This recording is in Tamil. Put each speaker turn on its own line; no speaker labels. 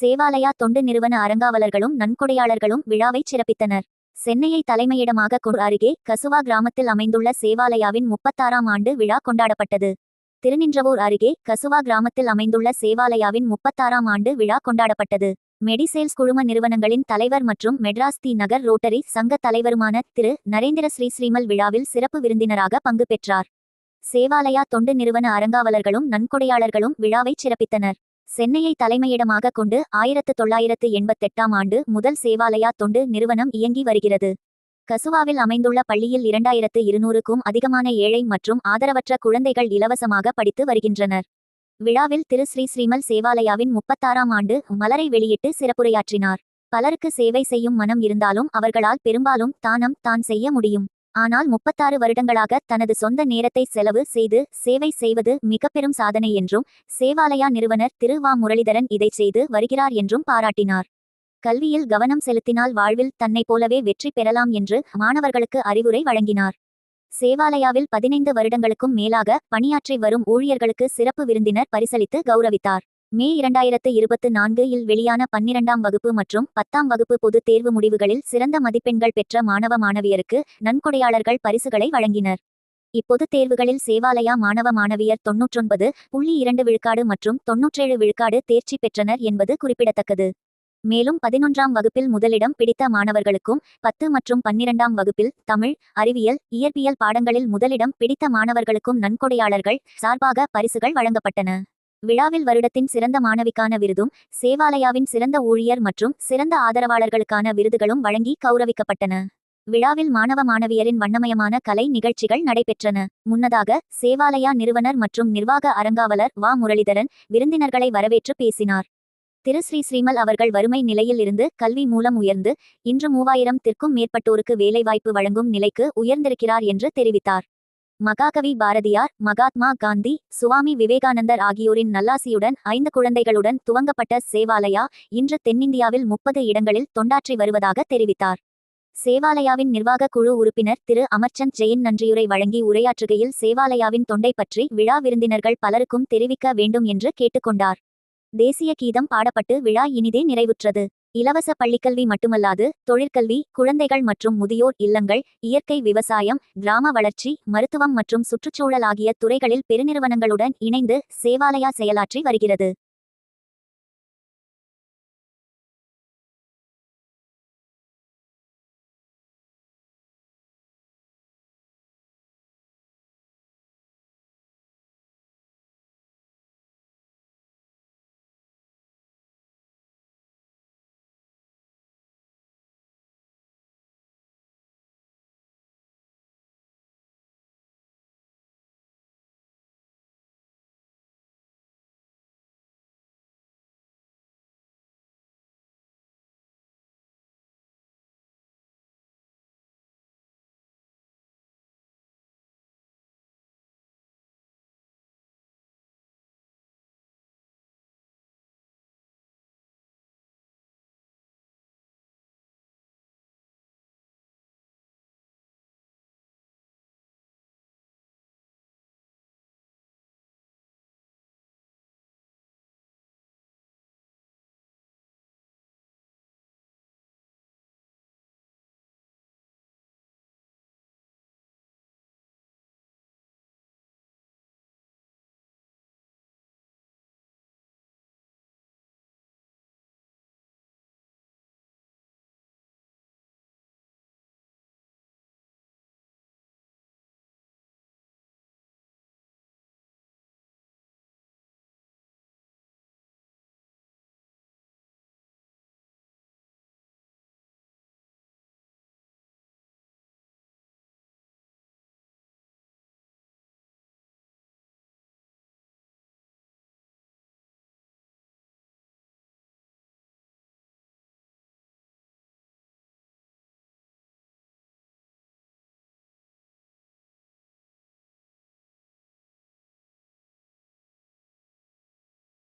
சேவாலயா தொண்டு நிறுவன அறங்காவலர்களும் நன்கொடையாளர்களும் விழாவைச் சிறப்பித்தனர். சென்னையை தலைமையிடமாக கொண்டு அருகே கசுவா கிராமத்தில் அமைந்துள்ள சேவாலயாவின் முப்பத்தாறாம் ஆண்டு விழா கொண்டாடப்பட்டது. திருநின்றவூர் அருகே கசுவா கிராமத்தில் அமைந்துள்ள சேவாலயாவின் முப்பத்தாறாம் ஆண்டு விழா கொண்டாடப்பட்டது. மெடிசேல்ஸ் குழும நிறுவனங்களின் தலைவர் மற்றும் மெட்ராஸ் தி நகர் ரோட்டரி சங்க தலைவருமான திரு. நரேந்திர ஸ்ரீ ஸ்ரீமல் விழாவில் சிறப்பு விருந்தினராக பங்கு பெற்றார். சேவாலயா தொண்டு நிறுவன அறங்காவலர்களும் நன்கொடையாளர்களும் விழாவைச் சிறப்பித்தனர். சென்னையை தலைமையிடமாக கொண்டு ஆயிரத்து தொள்ளாயிரத்து எண்பத்தெட்டாம் ஆண்டு முதல் சேவாலயா தொண்டு நிறுவனம் இயங்கி வருகிறது. கசுவாவில் அமைந்துள்ள பள்ளியில் இரண்டாயிரத்து இருநூறுக்கும் அதிகமான ஏழை மற்றும் ஆதரவற்ற குழந்தைகள் இலவசமாக படித்து வருகின்றனர். விழாவில் திரு ஸ்ரீ ஸ்ரீமல் சேவாலயாவின் முப்பத்தாறாம் ஆண்டு மலரை வெளியிட்டு சிறப்புரையாற்றினார். பலருக்கு சேவை செய்யும் மனம் இருந்தாலும் அவர்களால் பெரும்பாலும் தானம் தான் செய்ய முடியும். ஆனால் முப்பத்தாறு வருடங்களாக தனது சொந்த நேரத்தை செலவு செய்து சேவை செய்வது மிகப்பெரும் சாதனை என்றும் சேவாலயா நிறுவனர் திரு வா முரளிதரன் இதைச் செய்து வருகிறார் என்றும் பாராட்டினார். கல்வியில் கவனம் செலுத்தினால் வாழ்வில் தன்னைப் போலவே வெற்றி பெறலாம் என்று மாணவர்களுக்கு அறிவுரை வழங்கினார். சேவாலயாவில் பதினைந்து வருடங்களுக்கும் மேலாக பணியாற்றி வரும் ஊழியர்களுக்கு சிறப்பு விருந்தினர் பரிசளித்து கௌரவித்தார். மே இரண்டாயிரத்து இருபத்து நான்கு இல் வெளியான பன்னிரண்டாம் வகுப்பு மற்றும் பத்தாம் வகுப்பு பொதுத் தேர்வு முடிவுகளில் சிறந்த மதிப்பெண்கள் பெற்ற மாணவ மாணவியருக்கு நன்கொடையாளர்கள் பரிசுகளை வழங்கினர். இப்பொதுத் தேர்வுகளில் சேவாலயா மாணவ மாணவியர் தொன்னூற்றொன்பது புள்ளி இரண்டு விழுக்காடு மற்றும் தொன்னூற்றேழு விழுக்காடு தேர்ச்சி பெற்றனர் என்பது குறிப்பிடத்தக்கது. மேலும் பதினொன்றாம் வகுப்பில் முதலிடம் பிடித்த மாணவர்களுக்கும் பத்து மற்றும் பன்னிரண்டாம் வகுப்பில் தமிழ் அறிவியல் இயற்பியல் பாடங்களில் முதலிடம் பிடித்த மாணவர்களுக்கும் நன்கொடையாளர்கள் சார்பாக பரிசுகள் வழங்கப்பட்டன. விழாவில் வருடத்தின் சிறந்த மாணவிக்கான விருதும் சேவாலயாவின் சிறந்த ஊழியர் மற்றும் சிறந்த ஆதரவாளர்களுக்கான விருதுகளும் வழங்கி கௌரவிக்கப்பட்டன. விழாவில் மாணவ மாணவியரின் வண்ணமயமான கலை நிகழ்ச்சிகள் நடைபெற்றன. முன்னதாக சேவாலயா நிறுவனர் மற்றும் நிர்வாக அறங்காவலர் வா. முரளிதரன் விருந்தினர்களை வரவேற்று பேசினார். திரு. ஸ்ரீ. ஸ்ரீமல் அவர்கள் வறுமை நிலையில் இருந்து கல்வி மூலம் உயர்ந்து இன்று மூவாயிரம் திற்கும் மேற்பட்டோருக்கு வேலைவாய்ப்பு வழங்கும் நிலைக்கு உயர்ந்திருக்கிறார் என்று தெரிவித்தார். மகாகவி பாரதியார் மகாத்மா காந்தி சுவாமி விவேகானந்தர் ஆகியோரின் நல்லாசியுடன் ஐந்து குழந்தைகளுடன் துவங்கப்பட்ட சேவாலயா இன்று தென்னிந்தியாவில் முப்பது இடங்களில் தொண்டாற்றி வருவதாக தெரிவித்தார். சேவாலயாவின் நிர்வாக குழு உறுப்பினர் திரு. அமர்ச்சந்த் ஜெயின் நன்றியுரை வழங்கி உரையாற்றுகையில் சேவாலயாவின் தொண்டை பற்றி விழா விருந்தினர்கள் பலருக்கும் தெரிவிக்க வேண்டும் என்று கேட்டுக்கொண்டார். தேசிய கீதம் பாடப்பட்டு விழா இனிதே நிறைவுற்றது. இலவச பள்ளிக்கல்வி மட்டுமல்லாது தொழிற்கல்வி குழந்தைகள் மற்றும் முதியோர் இல்லங்கள் இயற்கை விவசாயம் கிராம வளர்ச்சி மருத்துவம் மற்றும் சுற்றுச்சூழல் ஆகிய துறைகளில் பெருநிறுவனங்களுடன் இணைந்து சேவாலயா செயலாற்றி வருகிறது.